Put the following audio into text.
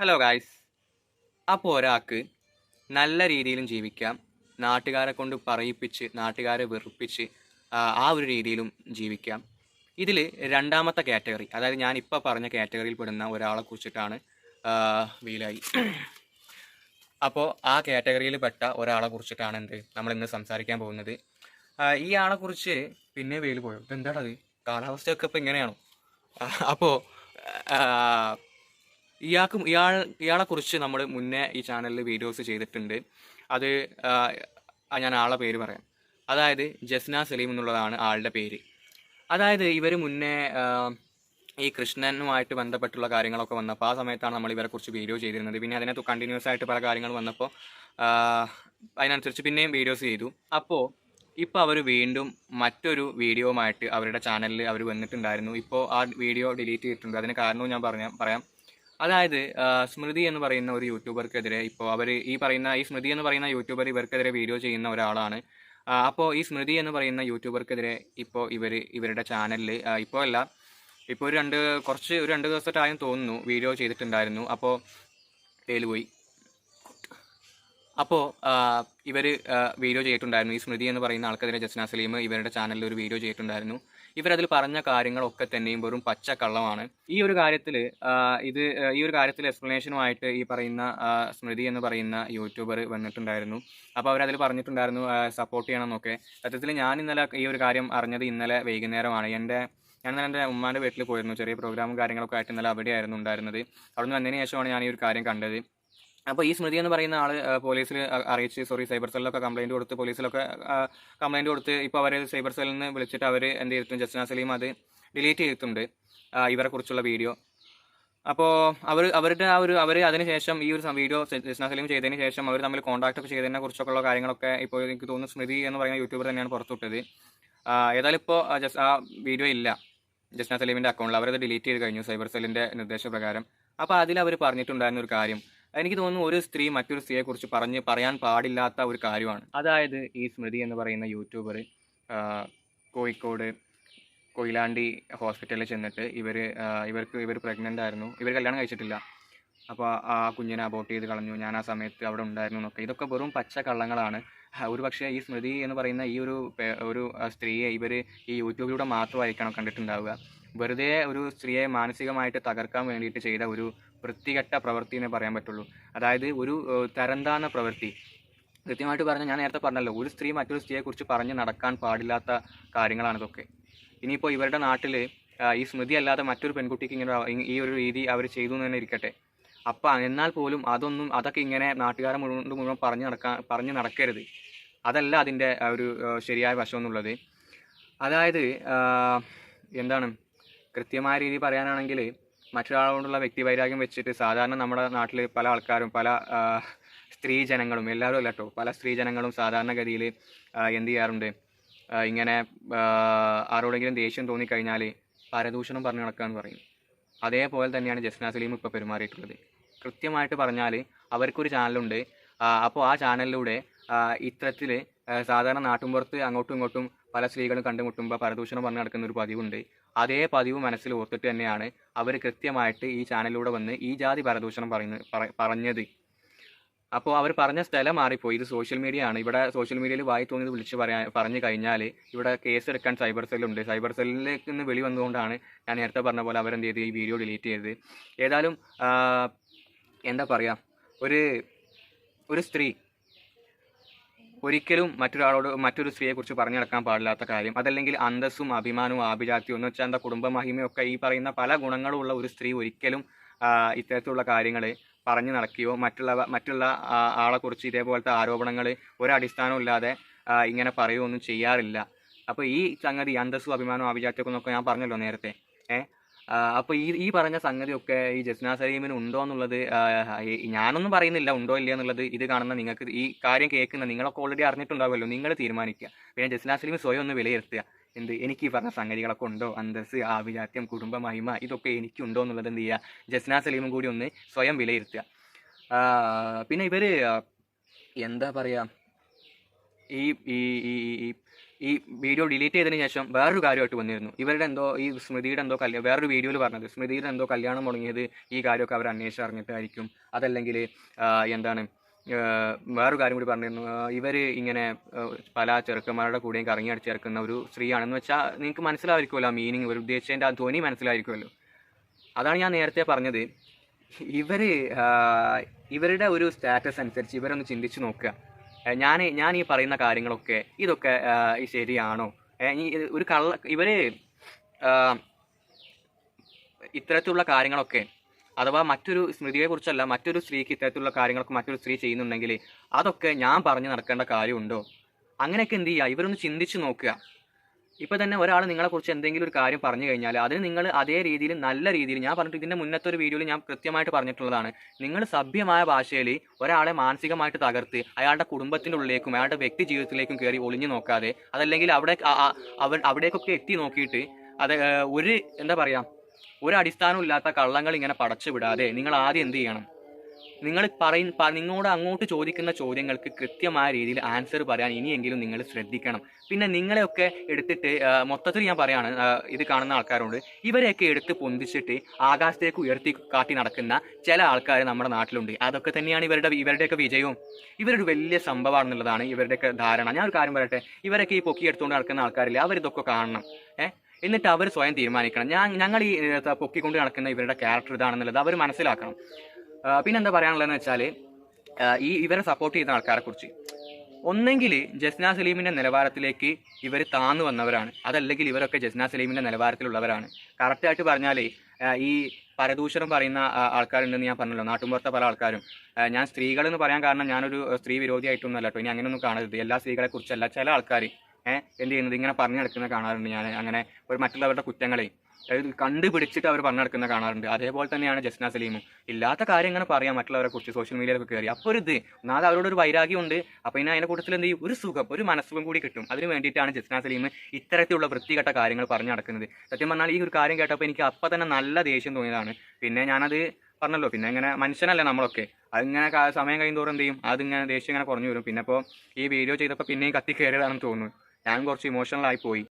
Hello guys അപ്പോൾ ഒരാൾക്ക് നല്ല രീതിയിലും ജീവിക്കാം. നാട്ടുകാരെ കൊണ്ട് പറയിപ്പിച്ച് നാട്ടുകാരെ വെറുപ്പിച്ച് ആ, ഒരു രീതിയിലും ജീവിക്കാം. ഇതിൽ രണ്ടാമത്തെ കാറ്റഗറി അതായത് ഞാൻ ഇപ്പോൾ പറഞ്ഞ കാറ്റഗറിയിൽ പെടുന്ന ഒരാളെ കുറിച്ചിട്ടാണ് വീലായി. അപ്പോൾ ആ കാറ്റഗറിയിൽ പെട്ട ഒരാളെ കുറിച്ചിട്ടാണ് എന്ത്? നമ്മൾ ഇന്ന് സംസാരിക്കാൻ പോകുന്നത്. ഈ ആളെ കുറിച്ച് പിന്നെ വെയിൽ പോയോ? ഇതെന്താണത് കാലാവസ്ഥയൊക്കെ ഇപ്പോൾ ഇങ്ങനെയാണോ അപ്പോൾ ഇയാൾക്കും ഇയാൾ ഇയാളെ കുറിച്ച് നമ്മൾ മുന്നേ ഈ ചാനലിൽ വീഡിയോസ് ചെയ്തിട്ടുണ്ട്. അത് ഞാൻ ആളെ പേര് പറയാം. അതായത് ജസ്ന സലീം എന്നുള്ളതാണ് ആളുടെ പേര്. അതായത് ഇവർ മുന്നേ ഈ കൃഷ്ണനുമായിട്ട് ബന്ധപ്പെട്ടുള്ള കാര്യങ്ങളൊക്കെ വന്നപ്പോൾ ആ സമയത്താണ് നമ്മൾ ഇവരെ കുറിച്ച് വീഡിയോ ചെയ്തിരുന്നത്. പിന്നെ അതിനകത്ത് കണ്ടിന്യൂസ് ആയിട്ട് പല കാര്യങ്ങൾ വന്നപ്പോൾ അതിനനുസരിച്ച് പിന്നെയും വീഡിയോസ് ചെയ്തു. അപ്പോൾ ഇപ്പോൾ അവർ വീണ്ടും മറ്റൊരു വീഡിയോമായിട്ട് അവരുടെ ചാനലിൽ അവർ വന്നിട്ടുണ്ടായിരുന്നു. ഇപ്പോൾ ആ വീഡിയോ ഡിലീറ്റ് ചെയ്തിട്ടുണ്ട്. അതിന് കാരണവും ഞാൻ പറഞ്ഞ പറയാം. അതായത് സ്മൃതി എന്ന് പറയുന്ന ഒരു യൂട്യൂബർക്കെതിരെ ഇപ്പോൾ അവർ ഈ പറയുന്ന ഈ സ്മൃതി എന്ന് പറയുന്ന യൂട്യൂബർ ഇവർക്കെതിരെ വീഡിയോ ചെയ്യുന്ന ഒരാളാണ്. അപ്പോൾ ഈ സ്മൃതി എന്ന് പറയുന്ന യൂട്യൂബർക്കെതിരെ ഇപ്പോൾ ഇവർ ഇവരുടെ ചാനലിൽ ഇപ്പോൾ അല്ല ഇപ്പോൾ ഒരു രണ്ട് കുറച്ച് ഒരു രണ്ട് ദിവസത്തായും തോന്നുന്നു വീഡിയോ ചെയ്തിട്ടുണ്ടായിരുന്നു. അപ്പോൾ പേര് പോയി അപ്പോൾ ഇവർ വീഡിയോ ചെയ്തിട്ടുണ്ടായിരുന്നു. ഈ സ്മൃതി എന്ന് പറയുന്ന ആൾക്കെതിരെ ജസ്ന സലീം ഇവരുടെ ചാനലിൽ ഒരു വീഡിയോ ചെയ്തിട്ടുണ്ടായിരുന്നു. ഇവരതിൽ പറഞ്ഞ കാര്യങ്ങളൊക്കെ തന്നെയും വെറും പച്ചക്കള്ളമാണ്. ഈ ഒരു കാര്യത്തിൽ ഇത് ഈ ഒരു കാര്യത്തിൽ എക്സ്പ്ലനേഷനുമായിട്ട് ഈ പറയുന്ന സ്മൃതി എന്ന് പറയുന്ന യൂട്യൂബർ വന്നിട്ടുണ്ടായിരുന്നു. അപ്പോൾ അവരതിൽ പറഞ്ഞിട്ടുണ്ടായിരുന്നു സപ്പോർട്ട് ചെയ്യണമെന്നൊക്കെ. സത്യത്തിൽ ഞാൻ ഇന്നലെ ഈ ഒരു കാര്യം അറിഞ്ഞത് ഇന്നലെ വൈകുന്നേരമാണ്. എന്റെ ഞാൻ ഇന്നലെ എന്റെ ഉമ്മാന്റെ വീട്ടിൽ പോയിരുന്നു. ചെറിയ പ്രോഗ്രാമും കാര്യങ്ങളൊക്കെ ആയിട്ട് ഇന്നലെ അവിടെയായിരുന്നു ഉണ്ടായിരുന്നത്. അവിടുന്ന് വന്നതിന് ശേഷമാണ് ഞാൻ ഈ ഒരു കാര്യം കണ്ടത്. അപ്പോൾ ഈ സ്മൃതി എന്ന് പറയുന്ന ആൾ പോലീസിൽ അറിയിച്ച് സോറി സൈബർ സെല്ലിലൊക്കെ കംപ്ലൈന്റ് കൊടുത്ത് പോലീസിലൊക്കെ കംപ്ലൈന്റ് കൊടുത്ത് ഇപ്പോൾ അവർ സൈബർ സെല്ലിൽ നിന്ന് വിളിച്ചിട്ട് അവർ എന്ത് ചെയ്തിട്ടുണ്ട് ജസ്ന സലീം അത് ഡിലീറ്റ് ചെയ്തിട്ടുണ്ട് ഇവരെ കുറിച്ചുള്ള വീഡിയോ അപ്പോൾ അവർ അവരുടെ ആ ഒരു അവർ അതിനുശേഷം ഈ ഒരു വീഡിയോ ജസ്നാ സലീം ചെയ്തതിന് ശേഷം അവർ തമ്മിൽ കോൺടാക്ട് ഒക്കെ ചെയ്തതിനെ കുറിച്ചൊക്കെ ഉള്ള കാര്യങ്ങളൊക്കെ ഇപ്പോൾ എനിക്ക് തോന്നുന്നു സ്മൃതി എന്ന് പറയുന്ന യൂട്യൂബർ തന്നെയാണ് പുറത്തുവിട്ടത്. ഏതായാലും ഇപ്പോൾ ആ വീഡിയോ ഇല്ല. ജസ്നാ സലീമിന്റെ അക്കൗണ്ടിൽ അവരത് ഡിലീറ്റ് ചെയ്ത് കഴിഞ്ഞു സൈബർ സെല്ലിന്റെ നിർദ്ദേശപ്രകാരം. അപ്പോൾ അതിൽ അവർ പറഞ്ഞിട്ടുണ്ടായിരുന്ന ഒരു കാര്യം എനിക്ക് തോന്നുന്നു ഒരു സ്ത്രീ മറ്റൊരു സ്ത്രീയെ കുറിച്ച് പറഞ്ഞ് പറയാൻ പാടില്ലാത്ത ഒരു കാര്യമാണ്. അതായത് ഈ സ്മൃതി എന്ന് പറയുന്ന യൂട്യൂബർ കോഴിക്കോട് കൊയിലാണ്ടി ഹോസ്പിറ്റലിൽ ചെന്നിട്ട് ഇവർ ഇവർക്ക് ഇവർ പ്രഗ്നന്റ് ആയിരുന്നു. ഇവർ കല്യാണം കഴിച്ചിട്ടില്ല. അപ്പോൾ ആ കുഞ്ഞിനെ അബോട്ട് ചെയ്ത് കളഞ്ഞു. ഞാൻ ആ സമയത്ത് അവിടെ ഉണ്ടായിരുന്നു എന്നൊക്കെ. ഇതൊക്കെ വെറും പച്ച കള്ളങ്ങളാണ്. ഒരു പക്ഷേ ഈ സ്മൃതി എന്ന് പറയുന്ന ഈ ഒരു ഒരു സ്ത്രീയെ ഇവർ ഈ യൂട്യൂബിലൂടെ മാത്രമായിരിക്കണം കണ്ടിട്ടുണ്ടാവുക. വെറുതെ ഒരു സ്ത്രീയെ മാനസികമായിട്ട് തകർക്കാൻ വേണ്ടിയിട്ട് ചെയ്ത ഒരു വൃത്തികെട്ട പ്രവൃത്തി എന്നേ പറയാൻ പറ്റുള്ളൂ. അതായത് ഒരു തരംതാന്ന പ്രവൃത്തി. കൃത്യമായിട്ട് പറഞ്ഞാൽ ഞാൻ നേരത്തെ പറഞ്ഞല്ലോ ഒരു സ്ത്രീ മറ്റൊരു സ്ത്രീയെക്കുറിച്ച് പറഞ്ഞ് നടക്കാൻ പാടില്ലാത്ത കാര്യങ്ങളാണ് ഇതൊക്കെ. ഇനിയിപ്പോൾ ഇവരുടെ നാട്ടിൽ ഈ സ്മൃതി അല്ലാതെ മറ്റൊരു പെൺകുട്ടിക്ക് ഇങ്ങനെ ഈ ഒരു രീതി അവർ ചെയ്തു എന്ന് തന്നെ ഇരിക്കട്ടെ. അപ്പം എന്നാൽ പോലും അതൊന്നും അതൊക്കെ ഇങ്ങനെ നാട്ടുകാരെ മുഴുവൻ മുഴുവൻ പറഞ്ഞു നടക്കാൻ പറഞ്ഞു നടക്കരുത്. അതല്ല അതിന്റെ ഒരു ശരിയായ വശം എന്നുള്ളത്. അതായത് എന്താണ് കൃത്യമായ രീതി പറയാനാണെങ്കിൽ മറ്റൊരാളോടുള്ള വ്യക്തിവൈരാഗ്യം വെച്ചിട്ട് സാധാരണ നമ്മുടെ നാട്ടിൽ പല ആൾക്കാരും പല സ്ത്രീ ജനങ്ങളും എല്ലാവരും അല്ല കേട്ടോ പല സ്ത്രീജനങ്ങളും സാധാരണഗതിയിൽ എന്ത് ചെയ്യാറുണ്ട്? ഇങ്ങനെ ആരോടെങ്കിലും ദേഷ്യം തോന്നിക്കഴിഞ്ഞാൽ പരദൂഷണം പറഞ്ഞു നടക്കുകയെന്ന് പറയും. അതേപോലെ തന്നെയാണ് ജസ്ന സലീം ഇപ്പോൾ പെരുമാറിയിട്ടുള്ളത്. കൃത്യമായിട്ട് പറഞ്ഞാൽ അവർക്കൊരു ചാനലുണ്ട്. അപ്പോൾ ആ ചാനലിലൂടെ ഇത്തരത്തിൽ സാധാരണ നാട്ടുമ്പുറത്ത് അങ്ങോട്ടും ഇങ്ങോട്ടും പല സ്ത്രീകളും കണ്ടുമുട്ടുമ്പോൾ പരദൂഷണം പറഞ്ഞു നടക്കുന്ന ഒരു പതിവുണ്ട്. അതേ പതിവ് മനസ്സിൽ ഓർത്തിട്ട് തന്നെയാണ് അവർ കൃത്യമായിട്ട് ഈ ചാനലിലൂടെ വന്ന് ഈ ജാതി പരദൂഷണം പറയുന്ന പറ- പറഞ്ഞത്. അപ്പോൾ അവർ പറഞ്ഞ സ്ഥലം മാറിപ്പോയി. ഇത് സോഷ്യൽ മീഡിയ ആണ്. ഇവിടെ സോഷ്യൽ മീഡിയയിൽ വായി തോന്നിയത് വിളിച്ച് പറയാൻ പറഞ്ഞു കഴിഞ്ഞാൽ ഇവിടെ കേസ് എടുക്കാൻ സൈബർ സെല്ലുണ്ട് സൈബർ സെല്ലിലേക്ക് നിന്ന് വെളി വന്നുകൊണ്ടാണ് ഞാൻ നേരത്തെ പറഞ്ഞ പോലെ അവരെന്ത് ചെയ്ത്? ഈ വീഡിയോ ഡിലീറ്റ് ചെയ്തത് ഏതായാലും എന്താ പറയുക ഒരു ഒരു സ്ത്രീ ഒരിക്കലും മറ്റൊരാളോട് മറ്റൊരു സ്ത്രീയെക്കുറിച്ച് പറഞ്ഞു നടക്കാൻ പാടില്ലാത്ത കാര്യം. അതല്ലെങ്കിൽ അന്തസ്സും അഭിമാനവും ആഭിജാത്യവും എന്ന് വെച്ചാൽ എന്താ കുടുംബ മഹിമയൊക്കെ ഈ പറയുന്ന പല ഗുണങ്ങളുള്ള ഒരു സ്ത്രീ ഒരിക്കലും ഇത്തരത്തിലുള്ള കാര്യങ്ങൾ പറഞ്ഞു നടക്കുകയോ മറ്റുള്ള മറ്റുള്ള ആളെക്കുറിച്ച് ഇതേപോലത്തെ ആരോപണങ്ങൾ ഒരടിസ്ഥാനവും ഇല്ലാതെ ഇങ്ങനെ പറയുകയോ ഒന്നും ചെയ്യാറില്ല. അപ്പോൾ ഈ സംഗതി അന്തസ്സും അഭിമാനവും ആഭിജാത്യവും ഞാൻ പറഞ്ഞല്ലോ നേരത്തെ. ഏഹ് അപ്പോൾ ഈ ഈ പറഞ്ഞ സംഗതിയൊക്കെ ഈ ജസ്ന സലീമിന് ഉണ്ടോ എന്നുള്ളത് ഞാനൊന്നും പറയുന്നില്ല ഉണ്ടോ ഇല്ല എന്നുള്ളത് ഇത് കാണുന്ന നിങ്ങൾക്ക് ഈ കാര്യം കേൾക്കുന്ന നിങ്ങളൊക്കെ ഓൾറെഡി അറിഞ്ഞിട്ടുണ്ടാവുമല്ലോ. നിങ്ങൾ തീരുമാനിക്കുക. പിന്നെ ജസ്ന സലീം സ്വയം ഒന്ന് വിലയിരുത്തുക. എന്ത് എനിക്ക് ഈ പറഞ്ഞ സംഗതികളൊക്കെ ഉണ്ടോ? അന്തസ് ആഭിജാത്യം കുടുംബ മഹിമ ഇതൊക്കെ എനിക്കുണ്ടോ എന്നുള്ളത് എന്ത് ചെയ്യുക? ജസ്ന സലീമും കൂടി ഒന്ന് സ്വയം വിലയിരുത്തുക. പിന്നെ ഇവർ എന്താ പറയുക ഈ ഈ ഈ വീഡിയോ ഡിലീറ്റ് ചെയ്തതിന് ശേഷം വേറൊരു കാര്യമായിട്ട് വന്നിരുന്നു. ഇവരുടെ എന്തോ ഈ സ്മൃതിയുടെ എന്തോ കല്യാണം വേറൊരു വീഡിയോയിൽ പറഞ്ഞത് സ്മൃതിയുടെ എന്തോ കല്യാണം തുടങ്ങിയത് ഈ കാര്യമൊക്കെ അവർ അന്വേഷിച്ച് അറിഞ്ഞിട്ടായിരിക്കും. അതല്ലെങ്കിൽ എന്താണ് വേറൊരു കാര്യം കൂടി പറഞ്ഞിരുന്നു. ഇവർ ഇങ്ങനെ പല ചെറുക്കന്മാരുടെ കൂടെയും കറങ്ങി ചേർക്കുന്ന ഒരു സ്ത്രീയാണെന്ന് വെച്ചാൽ നിങ്ങൾക്ക് മനസ്സിലായിരിക്കുമല്ലോ ആ മീനിങ് ഇവർ ഉദ്ദേശിച്ചതിന്റെ ആ ധ്വനി മനസ്സിലായിരിക്കുമല്ലോ. അതാണ് ഞാൻ നേരത്തെ പറഞ്ഞത്. ഇവർ ഇവരുടെ ഒരു സ്റ്റാറ്റസ് അനുസരിച്ച് ഇവരൊന്ന് ചിന്തിച്ച് നോക്കുക. ഞാൻ ഞാൻ ഈ പറയുന്ന കാര്യങ്ങളൊക്കെ ഇതൊക്കെ ശരിയാണോ? ഒരു കള്ള ഇവർ ഇത്തരത്തിലുള്ള കാര്യങ്ങളൊക്കെ അഥവാ മറ്റൊരു സ്മൃതിയെക്കുറിച്ചല്ല മറ്റൊരു സ്ത്രീക്ക് ഇത്തരത്തിലുള്ള കാര്യങ്ങളൊക്കെ മറ്റൊരു സ്ത്രീ ചെയ്യുന്നുണ്ടെങ്കിൽ അതൊക്കെ ഞാൻ പറഞ്ഞു നടക്കേണ്ട കാര്യമുണ്ടോ? അങ്ങനെയൊക്കെ എന്ത് ചെയ്യുക ഇവരൊന്ന് ചിന്തിച്ച് നോക്കുക. ഇപ്പൊ തന്നെ ഒരാൾ നിങ്ങളെക്കുറിച്ച് എന്തെങ്കിലും ഒരു കാര്യം പറഞ്ഞു കഴിഞ്ഞാൽ അതിന് നിങ്ങൾ അതേ രീതിയിൽ നല്ല രീതിയിൽ ഞാൻ പറഞ്ഞിട്ട് ഇതിന്റെ മുന്നത്തെ ഒരു വീഡിയോയിൽ ഞാൻ കൃത്യമായിട്ട് പറഞ്ഞിട്ടുള്ളതാണ്. നിങ്ങൾ സഭ്യമായ ഭാഷയിൽ ഒരാളെ മാനസികമായിട്ട് തകർത്ത് അയാളുടെ കുടുംബത്തിന്റെ ഉള്ളിലേക്കും അയാളുടെ വ്യക്തി ജീവിതത്തിലേക്കും കയറി ഒളിഞ്ഞു നോക്കാതെ അതല്ലെങ്കിൽ അവിടെ അവൻ അവിടേക്കൊക്കെ എത്തി നോക്കിയിട്ട് അത് ഒരു എന്താ പറയാ ഒരു അടിസ്ഥാനമില്ലാത്ത കള്ളങ്ങൾ ഇങ്ങനെ പടച്ചു വിടാതെ നിങ്ങൾ ആദ്യം എന്ത് ചെയ്യണം? നിങ്ങൾ പറയുന്ന നിങ്ങളോട് അങ്ങോട്ട് ചോദിക്കുന്ന ചോദ്യങ്ങൾക്ക് കൃത്യമായ രീതിയിൽ ആൻസർ പറയാൻ ഇനിയെങ്കിലും നിങ്ങൾ ശ്രദ്ധിക്കണം. പിന്നെ നിങ്ങളെയൊക്കെ എടുത്തിട്ട് മൊത്തത്തിൽ ഞാൻ പറയാണ് ഇത് കാണുന്ന ആൾക്കാരോട് ഇവരെയൊക്കെ എടുത്ത് പൊന്തിച്ചിട്ട് ആകാശത്തേക്ക് ഉയർത്തി കാട്ടി നടക്കുന്ന ചില ആൾക്കാർ നമ്മുടെ നാട്ടിലുണ്ട്. അതൊക്കെ തന്നെയാണ് ഇവരുടെ ഇവരുടെയൊക്കെ വിജയവും. ഇവരൊരു വലിയ സംഭവമാണെന്നുള്ളതാണ് ഇവരുടെയൊക്കെ ധാരണ. ഞാൻ ഒരു കാര്യം പറയട്ടെ ഇവരൊക്കെ ഈ പൊക്കി എടുത്തുകൊണ്ട് നടക്കുന്ന ആൾക്കാരില്ലേ അവരിതൊക്കെ കാണണം ഏഹ് എന്നിട്ട് അവർ സ്വയം തീരുമാനിക്കണം. ഞാൻ ഞങ്ങൾ ഈ പൊക്കിക്കൊണ്ട് നടക്കുന്ന ഇവരുടെ ക്യാരക്ടർ ഇതാണെന്നുള്ളത് അവർ മനസ്സിലാക്കണം. പിന്നെന്താ പറയാനുള്ളതെന്ന് വെച്ചാൽ ഈ ഇവരെ സപ്പോർട്ട് ചെയ്യുന്ന ആൾക്കാരെ കുറിച്ച് ഒന്നെങ്കിൽ ജസ്ന സലീമിന്റെ നിലവാരത്തിലേക്ക് ഇവർ താന്നു വന്നവരാണ്. അതല്ലെങ്കിൽ ഇവരൊക്കെ ജസ്ന സലീമിന്റെ നിലവാരത്തിലുള്ളവരാണ്. കറക്റ്റായിട്ട് പറഞ്ഞാൽ ഈ പരദൂഷണം പറയുന്ന ആൾക്കാരുണ്ടെന്ന് ഞാൻ പറഞ്ഞല്ലോ. നാട്ടുമ്പുറത്തെ പല ആൾക്കാരും. ഞാൻ സ്ത്രീകളെന്ന് പറയാൻ കാരണം ഞാനൊരു സ്ത്രീ വിരോധിയായിട്ടൊന്നുമല്ല കേട്ടോ. ഇനി അങ്ങനെയൊന്നും കാണരുത്. എല്ലാ സ്ത്രീകളെ കുറിച്ചല്ല ചില ആൾക്കാർ എന്ത് ചെയ്യുന്നത്? ഇങ്ങനെ പറഞ്ഞു നടക്കുന്ന കാണാറുണ്ട് ഞാൻ. അങ്ങനെ ഒരു മറ്റുള്ളവരുടെ കുറ്റങ്ങളെ അതായത് കണ്ടുപിടിച്ചിട്ട് അവർ പറഞ്ഞു നടക്കുന്ന കാണാറുണ്ട്. അതേപോലെ തന്നെയാണ് ജസ്ന സലീമും ഇല്ലാത്ത കാര്യം ഇങ്ങനെ പറയാം മറ്റുള്ളവരെ കുറിച്ച് സോഷ്യൽ മീഡിയയിലൊക്കെ കയറി അപ്പോൾ ഒരു ഇത് ഒന്നാമത് അവരോട് ഒരു വൈരാഗ്യമുണ്ട്. അപ്പോൾ ഇനി അതിന്റെ കൂട്ടത്തിൽ എന്ത് ചെയ്യും? ഒരു സുഖം ഒരു മനസ്സും കൂടി കിട്ടും. അതിന് വേണ്ടിയിട്ടാണ് ജസ്ന സലീം ഇത്തരത്തിലുള്ള വൃത്തികെട്ട കാര്യങ്ങൾ പറഞ്ഞു നടക്കുന്നത്. സത്യം പറഞ്ഞാൽ ഈ ഒരു കാര്യം കേട്ടപ്പോൾ എനിക്ക് അപ്പം തന്നെ നല്ല ദേഷ്യം തോന്നിയതാണ്. പിന്നെ ഞാനത് പറഞ്ഞല്ലോ പിന്നെ ഇങ്ങനെ മനുഷ്യനല്ല നമ്മളൊക്കെ. അതിങ്ങനെ സമയം കഴിയുമ്പോൾ എന്ത് ചെയ്യും? അതിങ്ങനെ ദേഷ്യം ഇങ്ങനെ കുറഞ്ഞു വരും. പിന്നെ ഇപ്പോൾ ഈ വീഡിയോ ചെയ്തപ്പോൾ പിന്നെയും കത്തി കയറിയതാണെന്ന് തോന്നുന്നു. ഞാൻ കുറച്ച് ഇമോഷണൽ ആയി പോയി.